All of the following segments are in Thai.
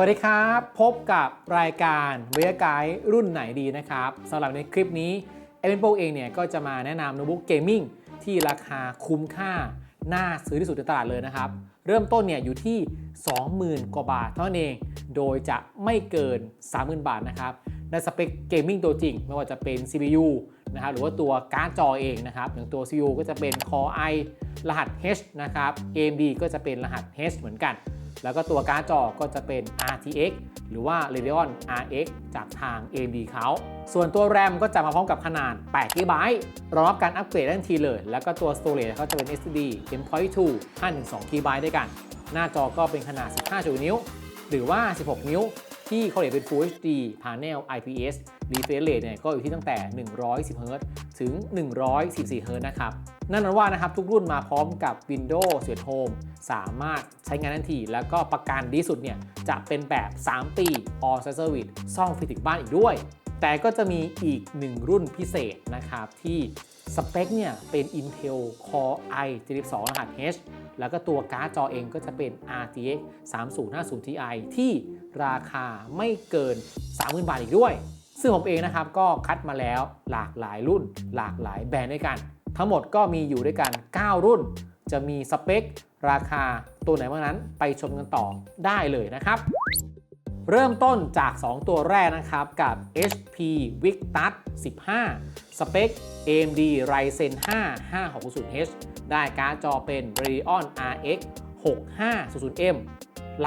สวัสดีครับ พบกับรายการเวียไกด์รุ่นไหนดีนะครับสำหรับในคลิปนี้เอเวนโปเองเนี่ยก็จะมาแนะนำโน้ตบุ๊กเกมมิ่งที่ราคาคุ้มค่า น่าซื้อที่สุดในตลาดเลยนะครับ เริ่มต้นเนี่ยอยู่ที่ 20,000 กว่าบาทเท่านั้นเอง โดยจะไม่เกิน 30,000 บาทนะครับในสเปคเกมมิ่งตัวจริง ไม่ว่าจะเป็น CPU นะครับหรือว่าตัวการ์ดจอเองนะครับอย่างตัว CPU ก็จะเป็น Core i รหัส H นะครับ AMD ก็จะเป็นรหัส H เหมือนกัน แล้วก็ตัวการ์ดจอก็จะเป็น RTX หรือว่า Radeon RX จากทาง AMD เขาส่วนตัว RAM ก็จะมาพร้อมกับขนาด8 GB รองรับการอัปเกรดได้ทันทีเลย แล้วก็ตัว Storage ก็จะเป็น SSD M.2 512 GB ด้วยกัน หน้าจอก็เป็นขนาด 15นิ้ว หรือว่า 16 นิ้ว ที่เขาเรียกเป็น Full HD Panel IPS Refresh Rate เนี่ยก็อยู่ที่ตั้งแต่ 110 Hz ถึง 144 Hz นะครับ นั่นหมายว่านะครับทุกรุ่นมาพร้อมกับ Windows 11 Home สามารถใช้งานทันที แล้วก็ประกันดีสุดเนี่ยจะเป็นแบบ 3 ปี All Service ซ่อมฟรีถึงบ้านอีกด้วย แต่ก็จะมีอีกหนึ่งรุ่นพิเศษนะครับที่สเปคเนี่ยเป็น Intel Core i 72รหัส H แล้วก็ตัวการ์ดจอเองก็จะเป็น RTX 3050 Ti ที่ราคาไม่เกิน 30,000 บาทอีกด้วย ซึ่งผมเองนะครับก็คัดมาแล้วหลากหลายรุ่น หลากหลายแบรนด์ด้วยกัน ทั้งหมดก็มีอยู่ด้วยกัน 9 รุ่น จะมีสเปค ราคาตัวไหนบ้างนั้นไปชมกันต่อได้เลยนะครับ เริ่มต้นจาก 2 ตัวแรกนะครับ กับ HP Victus 15 สเปค AMD Ryzen 5 5600H ได้การ์ดจอเป็น Radeon RX 6500M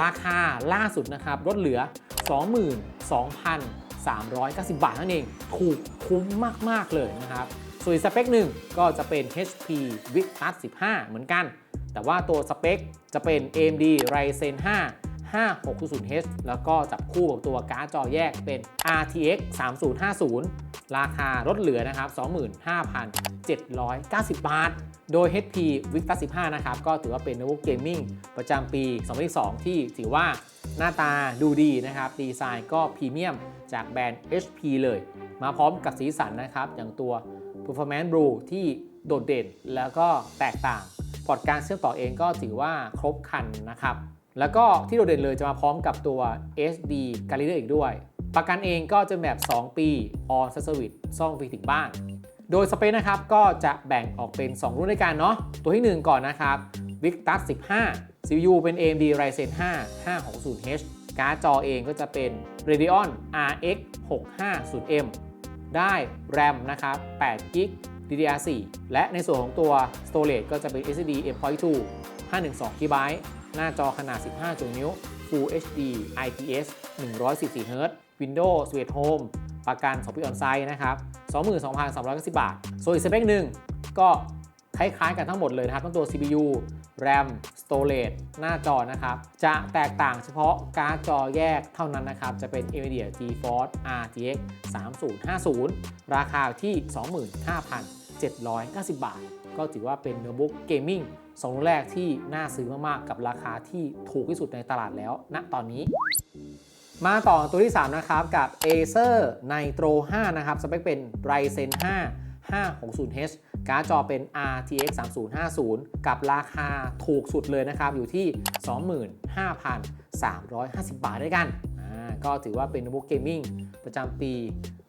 ราคาล่าสุดนะครับลดเหลือ 22,390 บาทนั่นเอง ถูกคุ้มมาก ๆ เลยนะครับ ส่วนสเปคหนึ่งก็จะเป็น HP Victus 15 เหมือนกัน แต่ว่าตัวสเปคจะเป็น AMD Ryzen 5 5600H แล้วก็จับคู่กับตัวการ์ดจอแยกเป็น RTX 3050 ราคาลดเหลือนะครับ 25,790 บาท โดย HP Victus 15นะครับ ก็ถือว่าเป็นโน้ตบุ๊กเกมมิ่งประจำปี 2022 ที่ถือว่าหน้าตาดูดีนะครับ ดีไซน์ก็พรีเมียมจากแบรนด์ HP เลย มาพร้อมกับสีสันนะครับ อย่างตัว Performance Blue ที่โดดเด่นแล้วก็แตกต่างพอร์ตการเชื่อมต่อเองก็ถือว่าครบครันนะครับ แล้วก็ที่โดดเด่นเลยจะมาพร้อมกับตัว SD g a l l e r อีกด้วย ประกันเองก็จะแบบ 2 ปี All Service ซ่อมฟรีถึงบ้าน โดยสเปคนะครับก็จะแบ่งออกเป็น 2 รุ่นด้วยกันเนาะ ตัวที่ 1 ก่อนนะครับ Victus 15 CPU เป็น AMD Ryzen 5 560H การ์ดจอเองก็จะเป็น Radeon RX 650M ได้ RAM นะครับ8 g b DDR4 และในส่วนของตัว Storage ก็จะเป็น SSD M.2 512 GB หน้าจอขนาด 15จุดนิ้ว Full HD IPS 144 Hz Windows 11 Home ประกัน2ปีออนไซต์นะครับ 22,390 บาท ส่วนอีกสเปคหนึ่งก็คล้ายๆกันทั้งหมดเลยนะครับ ทั้งตัว CPU RAM Storage หน้าจอนะครับ จะแตกต่างเฉพาะการ์ดจอแยกเท่านั้นนะครับ จะเป็น NVIDIA GeForce RTX 3050 ราคาที่ 25,790 บาท ก็ถือว่าเป็นโน้ตบุ๊กเกมมิ่ง สองรุ่นแรกที่น่าซื้อมากๆ กับราคาที่ถูกที่สุดในตลาดแล้วณตอนนี้ มาต่อตัวที่ 3 นะครับกับ Acer Nitro 5 นะครับสเปคเป็น Ryzen 5 560H การ์ดจอเป็น RTX 3050 กับราคาถูกสุดเลยนะครับ อยู่ที่ 25,350 บาทด้วยกันอ่าก็ถือว่าเป็นโน้ตบุ๊กเกมมิ่งประจำปี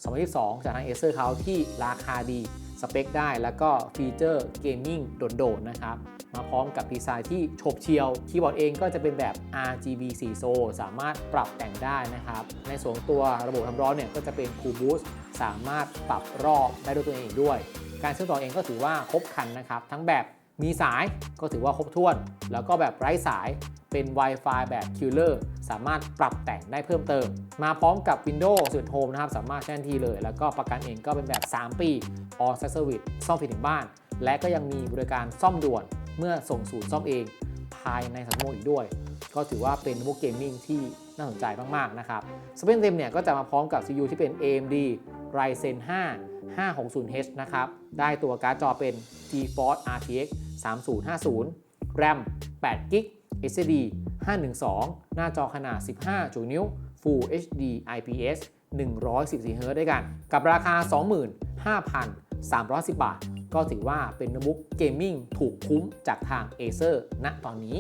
2022 จากทาง Acer เขาที่ราคาดี สเปคได้แล้วก็ฟีเจอร์เกมมิ่งโดดๆนะครับ มาพร้อมกับดีไซน์ที่ฉกเฉียว คีย์บอร์ดเองก็จะเป็นแบบ RGB 4 โซ สามารถปรับแต่งได้นะครับ ในส่วนตัวระบบทำร้อนเนี่ยก็จะเป็น Cool Boost สามารถปรับรอบได้ด้วยตัวเองด้วย การเชื่อมต่อเองก็ถือว่าครบครันนะครับ ทั้งแบบ มีสายก็ถือว่าครบถ้วน แล้วก็แบบไร้สายเป็น Wi-Fi แบบ Killer สามารถปรับแต่งได้เพิ่มเติม มาพร้อมกับ Windows 11 Home นะครับ สามารถใช้ทันทีเลย แล้วก็ประกันเองก็เป็นแบบ 3 ปี All Service ซ่อมฟรีถึงบ้าน และก็ยังมีบริการซ่อมด่วนเมื่อส่งศูนย์ซ่อมเอง ภายในสัปดาห์อีกด้วย ก็ถือว่าเป็นโน้ตบุ๊กเกมมิ่งที่น่าสนใจมาก ๆ นะครับสเปคเต็มเนี่ยก็จะมาพร้อมกับ CPU ที่เป็น AMD Ryzen 5 560H นะครับ ได้ตัวการ์ดจอเป็น GeForce RTX 3050 RAM 8 GB SSD 512 หน้าจอขนาด 15จุนิ้ว Full HD IPS 114 Hz ด้วยกัน กับราคา 25,310 บาท ก็ถือว่าเป็นโน้ตบุ๊กเกมมิ่งถูกคุ้มจากทาง Acer ณตอนนี้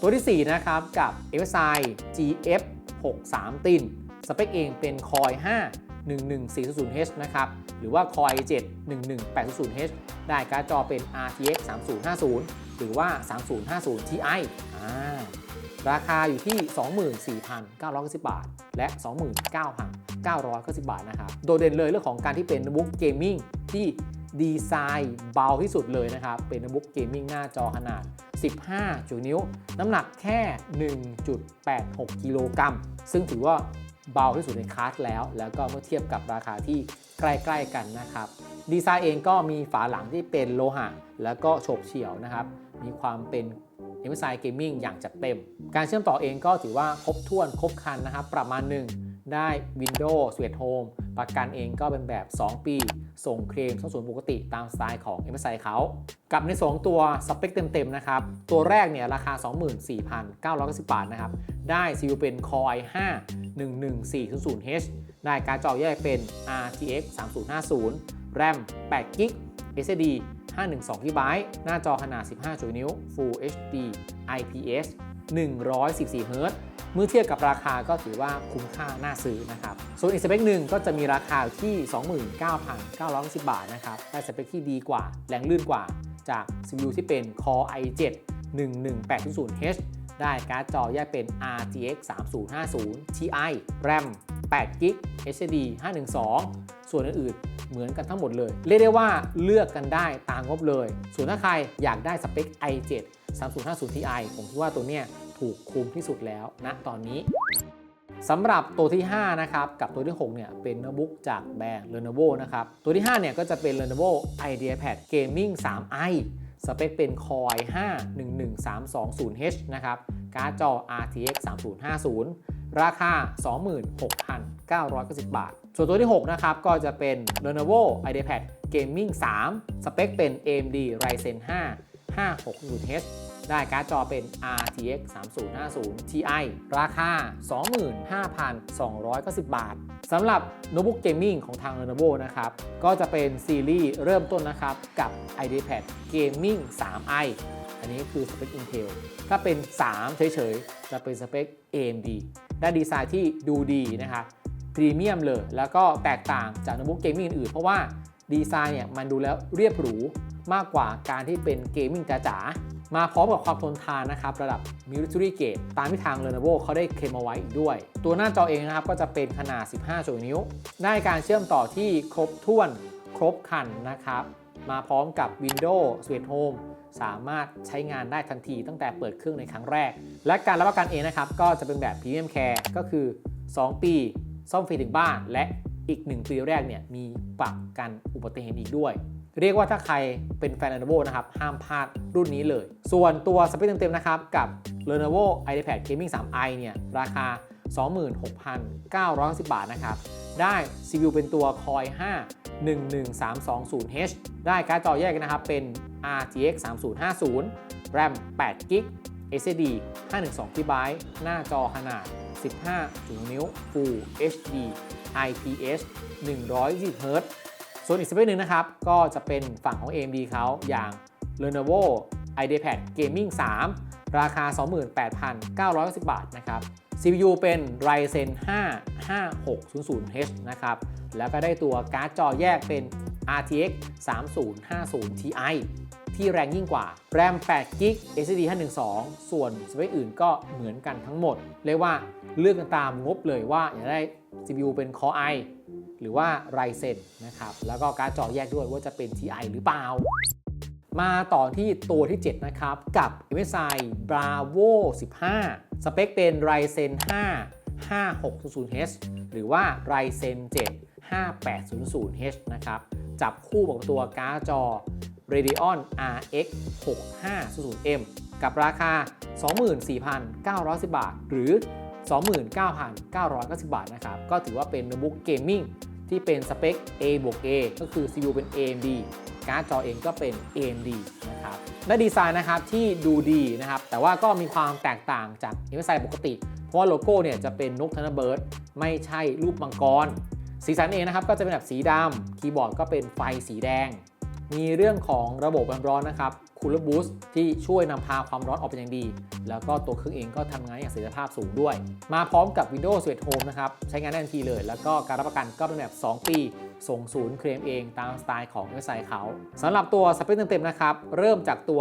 ตัวที่ 4 นะครับกับ MSI GF 6 3 ติน สเปคเองเป็น Core 5 11400H นะครับ หรือว่า Core i7 11800H ได้การ์ดจอเป็น RTX 3050 หรือว่า 3050 Ti อ่าราคาอยู่ที่ 24,990 บาท และ 29,990 บาทนะครับ โดดเด่นเลยเรื่องของการที่เป็นโน้ตบุ๊กเกมมิ่งที่ดีไซน์เบาที่สุดเลยนะครับ เป็นโน้ตบุ๊กเกมมิ่งหน้าจอขนาด 15 จุดนิ้ว น้ำหนักแค่ 1.86 กิโลกรัม ซึ่งถือว่า เบาที่สุดในคลาสแล้ว แล้วก็เมื่อเทียบกับราคาที่ใกล้ๆกันนะครับ ดีไซน์เองก็มีฝาหลังที่เป็นโลหะ แล้วก็โฉบเฉี่ยวนะครับ มีความเป็นเอ็มไซเกมมิ่งอย่างจัดเต็ม การเชื่อมต่อเองก็ถือว่าครบถ้วนครบครันนะครับ ประมาณหนึ่ง ได้ Windows s w e t Home ประกันเองก็เป็นแบบ 2 ปี ส่งเคลมส่งศูนย์ปกติตามสไตล์ของ MSI เขา กับใน2ตัวสเปคเต็มๆนะครับ ตัวแรกเนี่ยราคา 24,990 บาทนะครับ ได้ CPU เป็น Core i5 11400H ได้การดจอแยกเป็น RTX 3050 RAM 8 GB SSD 512 GB หน้าจอขนาด 15จุดนิ้ว Full HD IPS 114 Hz เมื่อเทียบกับราคาก็ถือว่าคุ้มค่าน่าซื้อนะครับ ส่วนอีกสเปคหนึ่งก็จะมีราคาที่ 29,990 บาทนะครับได้สเปคที่ดีกว่าแรงลื่นกว่าจาก CPU ที่เป็น Core i7 11800H ได้การ์ดจอแยกเป็น RTX 3050 Ti RAM 8 GB HDD 512 ส่วนอื่นๆ เหมือนกันทั้งหมดเลย เรียกได้ว่าเลือกกันได้ตามงบเลย ส่วนถ้าใครอยากได้สเปค i7 3050 Ti ผมคิดว่าตัวเนี้ย ถูกคุมที่สุดแล้วณตอนนี้สำหรับตัวที่ 5 นะครับ กับตัวที่ 6 เนี่ยเป็นโน้ตบุ๊กจากแบรนด์ Lenovo นะครับ ตัวที่ 5 เนี่ยก็จะเป็น Lenovo IdeaPad Gaming 3i สเปคเป็น Core 511320H นะครับ การ์ดจอ RTX 3050 ราคา 26,990 บาท ส่วนตัวที่ 6 นะครับ ก็จะเป็น Lenovo IdeaPad Gaming 3 สเปคเป็น AMD Ryzen 5 560H ได้การ์ดจอเป็น RTX 3050 Ti ราคา 25,290 บาทสำหรับโน้ตบุ๊กเกมมิ่งของทาง Lenovo นะครับ ก็จะเป็นซีรีส์เริ่มต้นนะครับ กับ iPad Gaming 3i อันนี้คือสเปค Intel ถ้าเป็น 3 เฉยๆ จะเป็นสเปค AMD ได้ดีไซน์ที่ดูดีนะครับพรีเมียมเลย แล้วก็แตกต่างจากโน้ตบุ๊กเกมมิ่งอื่นๆเพราะว่าดีไซน์เนี่ยมันดูแล้วเรียบหรูมากกว่าการที่เป็นเกมมิ่งจ๋าๆ มาพร้อมกับความทนทานนะครับระดับ Military Grade ตามที่ทาง Lenovo เขาได้เคลมเอาไว้อีกด้วย ตัวหน้าจอเองนะครับก็จะเป็นขนาด 15 นิ้ว ได้การเชื่อมต่อที่ครบถ้วนครบคันนะครับมาพร้อมกับ Windows Sweet Home สามารถใช้งานได้ทันทีตั้งแต่เปิดเครื่องในครั้งแรก และการรับประกันเองนะครับก็จะเป็นแบบ Premium Care ก็คือ 2 ปีซ่อมฟรีถึงบ้าน และอีก 1 ปีแรกเนี่ยมีปรับกันอุบัติเหตุอีกด้วย เรียกว่าถ้าใครเป็นแฟน Lenovo นะครับ ห้ามพลาดรุ่นนี้เลย ส่วนตัวสเปคเต็มๆนะครับ กับ Lenovo IdeaPad Gaming 3i เนี่ย ราคา 26,990 บาทนะครับ ได้ CPU เป็นตัว Core 5 11320H ได้การ์ดจอแยกกันนะครับ เป็น RTX 3050 RAM 8 GB SSD 512 GB หน้าจอขนาด 15นิ้ว Full HD IPS 120 Hz ส่วนอีกสเปคหนึ่งนะครับ ก็จะเป็นฝั่งของ AMD เขาอย่าง Lenovo IdeaPad Gaming 3 ราคา 28,990 บาทนะครับ CPU เป็น Ryzen 5 5600H นะครับ แล้วก็ได้ตัวการ์ดจอแยกเป็น RTX 3050 Ti ที่แรงยิ่งกว่า RAM 8 GB SSD 512 ส่วนสเปคอื่นก็เหมือนกันทั้งหมด เรียกว่าเลือกกันตามงบเลยว่าอยากได้ CPU เป็น Core i หรือว่า Ryzen นะครับแล้วก็การ์ดจอแยกด้วยว่าจะเป็น Ti หรือเปล่า มาต่อที่ตัวที่ 7 นะครับ กับ MSI Bravo 15 สเปคเป็น Ryzen 5 5600H หรือว่า Ryzen 7 5800H นะครับ จับคู่กับตัวการ์ดจอ Radeon RX 6500M กับราคา 24,910 บาท หรือ 29,990 บาทนะครับ ก็ถือว่าเป็นโน้ตบุ๊กเกมมิ่ง ที่เป็นสเปค A บวก A ก็คือ CPU เป็น AMD การ์ดจอเองก็เป็น AMD นะครับและดีไซน์นะครับที่ดูดีนะครับ แต่ว่าก็มีความแตกต่างจาก MSI ปกติ เพราะว่าโลโก้เนี่ยจะเป็นนกทันเบิร์ดไม่ใช่รูปมังกร สีสันเองนะครับก็จะเป็นแบบสีดำคีย์บอร์ดก็เป็นไฟสีแดง มีเรื่องของระบบความร้อนนะครับ Cooler Boost ที่ช่วยนำพาความร้อนออกเป็นอย่างดี แล้วก็ตัวเครื่องเองก็ทำงานอย่างประสิทธิภาพสูงด้วย มาพร้อมกับ Windows Sweet Home นะครับ ใช้งานได้ทันทีเลย แล้วก็การรับประกันก็เป็นแบบ 2 ปี ส่งศูนย์เคลมเองตามสไตล์ของเว็บไซต์เขาสำหรับตัวสเปคเต็มๆนะครับ เริ่มจากตัว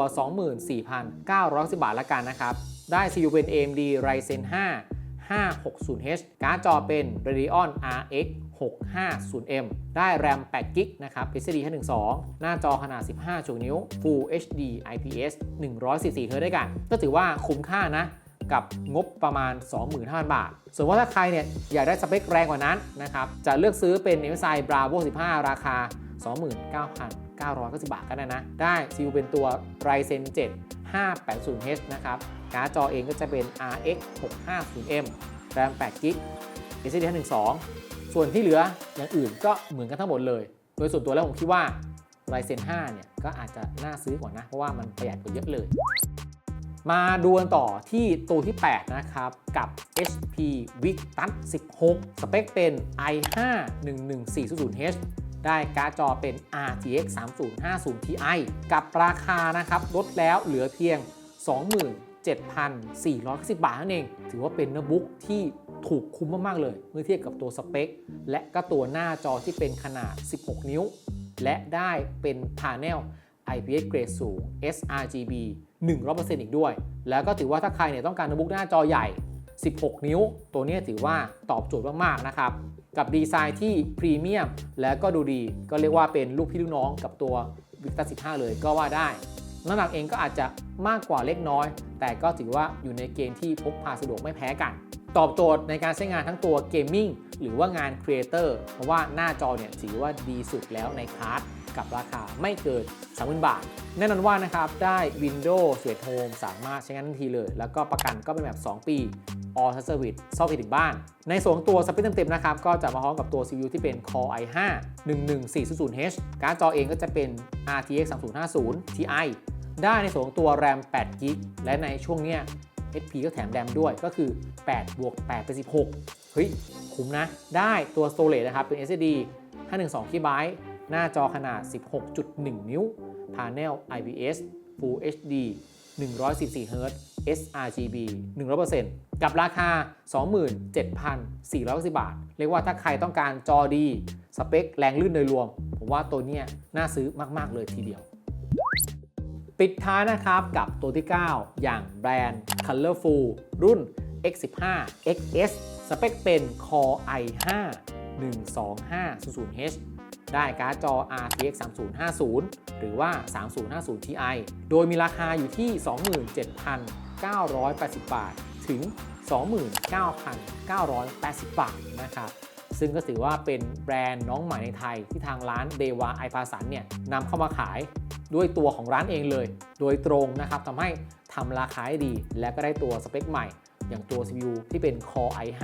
24,910 บาทละกันนะครับ ได้ CPU เป็น AMD Ryzen 5 560H การ์ดจอเป็น Radeon RX 650M ได้ RAM 8 GB นะครับ SSD 512 หน้าจอขนาด 15จุนิ้ว Full HD IPS 144 Hz ด้วยกัน ก็ถือว่าคุ้มค่านะกับงบประมาณ 25,000 บาท ส่วนว่าถ้าใครเนี่ยอยากได้สเปคแรงกว่านั้นนะครับ จะเลือกซื้อเป็น MSI Bravo 15 ราคา 29,990 บาทก็ได้นะ ได้ CPU เป็นตัว Ryzen 7 580H นะครับการ์ดจอเองก็จะเป็น RX 650M RAM 8 GB SSD 512 ส่วนที่เหลืออย่างอื่นก็เหมือนกันทั้งหมดเลย โดยส่วนตัวแล้วผมคิดว่า Ryzen 5 เนี่ย ก็อาจจะน่าซื้อกว่านะ เพราะว่ามันประหยัดกว่าเยอะเลย มาดูกันต่อที่ตัวที่ 8 นะครับ กับ HP Victus 16 สเปคเป็น i5 11400H ได้การ์ดจอเป็น RTX 3050 Ti กับราคานะครับลดแล้วเหลือเพียง 27,490บาทนั่นเอง ถือว่าเป็นโน้ตบุ๊กที่ถูกคุ้มมาก ๆ เลย เมื่อเทียบกับตัวสเปค และก็ตัวหน้าจอที่เป็นขนาด 16 นิ้ว และได้เป็นพาเนล IPS เกรดสูง sRGB 100%อีกด้วย แล้วก็ถือว่าถ้าใครเนี่ยต้องการโน้ตบุ๊กหน้าจอใหญ่ 16 นิ้ว ตัวนี้ถือว่าตอบโจทย์มาก ๆ นะครับ กับดีไซน์ที่พรีเมียมและก็ดูดี ก็เรียกว่าเป็นลูกพี่ลูกน้องกับตัว Victus 15 เลยก็ว่าได้น้ำหนักเองก็อาจจะมากกว่าเล็กน้อย แต่ก็ถือว่าอยู่ในเกณฑ์ที่พกพาสะดวกไม่แพ้กัน ตอบโจทย์ในการใช้งานทั้งตัวเกมมิ่งหรือว่างานครีเอเตอร์เพราะว่าหน้าจอเนี่ยถือว่าดีสุดแล้วในคลาส กับราคาไม่เกิน 30,000 บาท แน่นอนว่านะครับ ได้ Windows Sweet Home สามารถใช้งานทันทีเลย แล้วก็ประกันก็เป็นแบบ 2 ปี All Service ซ่อมฟรีถึงบ้าน ในส่วนของตัวสเปคเต็มๆนะครับ ก็จะมาพร้อมกับตัว CPU ที่เป็น Core i5 11400H การ์ดจอเองก็จะเป็น RTX 3050 Ti ได้ในส่วนของตัว RAM 8 GB และในช่วงเนี้ย HP ก็แถมแรมด้วยก็คือ 8 บวก 8 เป็น 16 เฮ้ย คุ้มนะ ได้ตัว Storage นะครับ เป็น SSD 512 GB หน้าจอขนาด 16.1 นิ้ว Panel IPS Full HD 144 Hz sRGB 100%กับราคา 27,490บาท เรียกว่าถ้าใครต้องการจอดี สเปคแรงลื่นโดยรวม ผมว่าตัวเนี้ยน่าซื้อมาก ๆ เลยทีเดียว ปิดท้ายนะครับกับตัวที่ 9 อย่างแบรนด์ Colorful รุ่น X15 XS สเปคเป็น Core i5 12500H ได้การ์ดจอ RTX 3050 หรือว่า 3050 Ti โดยมีราคาอยู่ที่ 27,980 บาท ถึง 29,980 บาทนะครับซึ่งก็ถือว่าเป็นแบรนด์น้องใหม่ในไทยที่ทางร้านเดวาไอพาสันเนี่ยนำเข้ามาขายด้วยตัวของร้านเองเลย โดยตรงนะครับทำให้ทำราคาให้ดี และก็ได้ตัวสเปคใหม่ อย่างตัว CPU ที่เป็น Core i5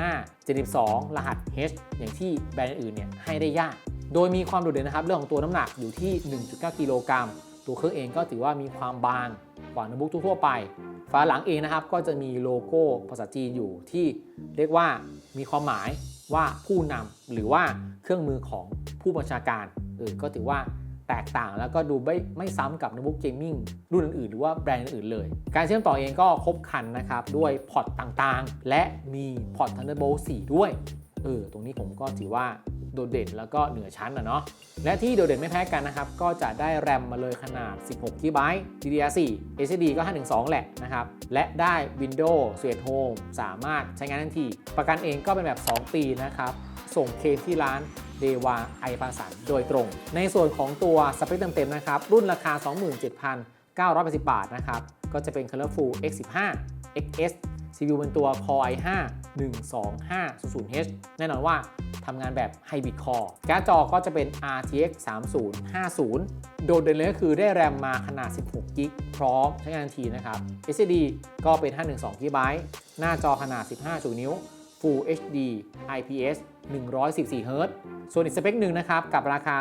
72รหัส H อย่างที่แบรนด์อื่นเนี่ยให้ได้ยาก โดยมีความโดดเด่นนะครับเรื่องของตัวน้ำหนักอยู่ที่ 1.9 กิโลกรัม ตัวเครื่องเองก็ถือว่ามีความบางกว่าโน้ตบุ๊กทั่วไป ฝาหลังเองนะครับก็จะมีโลโก้ภาษาจีนอยู่ที่เรียกว่ามีความหมายว่าผู้นำหรือว่าเครื่องมือของผู้บัญชาการเออก็ถือว่าแตกต่างแล้วก็ดูไม่ไม่ซ้ำกับโน้ตบุ๊กเกมมิ่งรุ่นอื่นๆ หรือว่าแบรนด์อื่นๆเลย การเชื่อมต่อเองก็ครบครันนะครับ ด้วยพอร์ตต่างๆ และมีพอร์ต Thunderbolt 4 ด้วย เออ ตรงนี้ผมก็ถือว่า โดดเด่นแล้วก็เหนือชั้นนะเนาะและที่โดดเด่นไม่แพ้กันนะครับ ก็จะได้แรมมาเลยขนาด 16 GB DDR4 SSD ก็ 512 แหละนะครับ และได้ Windows Sweet Home สามารถใช้งานทันที ประกันเองก็เป็นแบบ 2 ปีนะครับ ส่งเคลมที่ร้านเดวาไอปาสันโดยตรง ในส่วนของตัวสเปคเต็มๆนะครับ รุ่นราคา 27,980 บาทนะครับ ก็จะเป็น Colorful X15 XS CPU เป็นตัว Core i5 12500H แน่นอนว่า ทำงานแบบ Hybrid Core การ์ดจอก็จะเป็น RTX 3050 โดดเด่นเลยก็คือได้แรมมาขนาด 16 g b พร้อมใช้งานทันทีนะครับ SSD ก็เป็น 512 GB หน้าจอขนาด 15นิ้ว Full HD IPS 114 Hz ส่วนอีกสเปคหนึ่งนะครับ กับราคา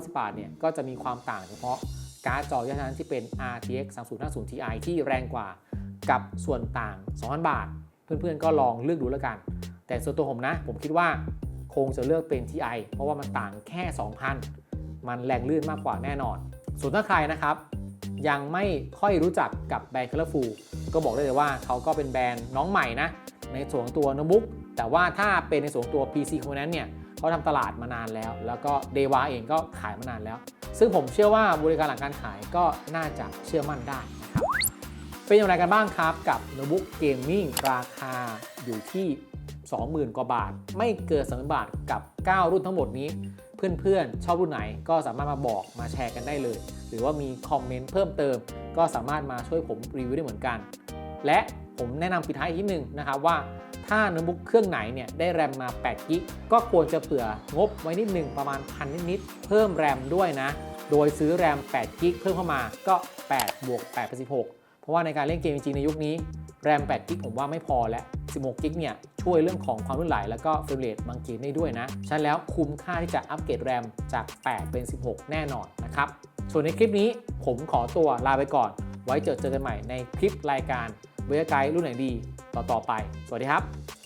29,990บาทเนี่ย ก็จะมีความต่างเฉพาะการ์ดจอยันนั้นที่เป็น RTX 3050 Ti ที่แรงกว่ากับส่วนต่าง 2,000 บาท เพื่อนๆ ก็ลองเลือกดูแล้วกัน แต่ส่วนตัวผมนะ ผมคิดว่าคงจะเลือกเป็น Ti เพราะว่ามันต่างแค่ 2,000 มันแรงลื่นมากกว่าแน่นอน ส่วนถ้าใครนะครับ ยังไม่ค่อยรู้จักกับแบรนด์ Colorful ก็บอกได้เลยว่าเขาก็เป็นแบรนด์น้องใหม่นะ ในส่วนตัวโน้ตบุ๊กแต่ว่าถ้าเป็นในส่วนตัว PC Component เนี่ยเขาทำตลาดมานานแล้ว แล้วก็เดวาเองก็ขายมานานแล้ว ซึ่งผมเชื่อว่าบริการหลังการขายก็น่าจะเชื่อมั่นได้นะครับเป็นอย่างไรกันบ้างครับกับโน้ตบุ๊กเกมมิ่งราคาอยู่ที่ 20,000 กว่าบาท ไม่เกิน3,000บาทกับ 9 รุ่นทั้งหมดนี้ เพื่อนๆ ชอบรุ่นไหนก็สามารถมาบอกมาแชร์กันได้เลย หรือว่ามีคอมเมนต์เพิ่มเติม ก็สามารถมาช่วยผมรีวิวได้เหมือนกัน และผมแนะนำปิดท้ายอีกนิดนึงนะครับว่าถ้าโน้ตบุ๊กเครื่องไหนเนี่ยได้แรมมา8กิกก็ควรจะเผื่องบไว้นิดหนึ่งประมาณพันนิดๆเพิ่มแรมด้วยนะ โดยซื้อแรม8กิกเพิ่มเข้ามาก็8บวก8เป็น16 เพราะว่าในการเล่นเกมจริงในยุคนี้ แรม8กิกผมว่าไม่พอและ 16กิกเนี่ยช่วยเรื่องของความลื่นไหลแล้วก็เฟรมเรทบางเกมได้ด้วยนะฉะนั้นแล้วคุ้มค่าที่จะอัปเกรดแรมจาก 8 เป็น 16 แน่นอนนะครับ ส่วนในคลิปนี้ผมขอตัวลาไปก่อน ไว้เจอเจอกันใหม่ในคลิปรายการเวอร์ไกด์รุ่นไหนดีต่อๆไป สวัสดีครับ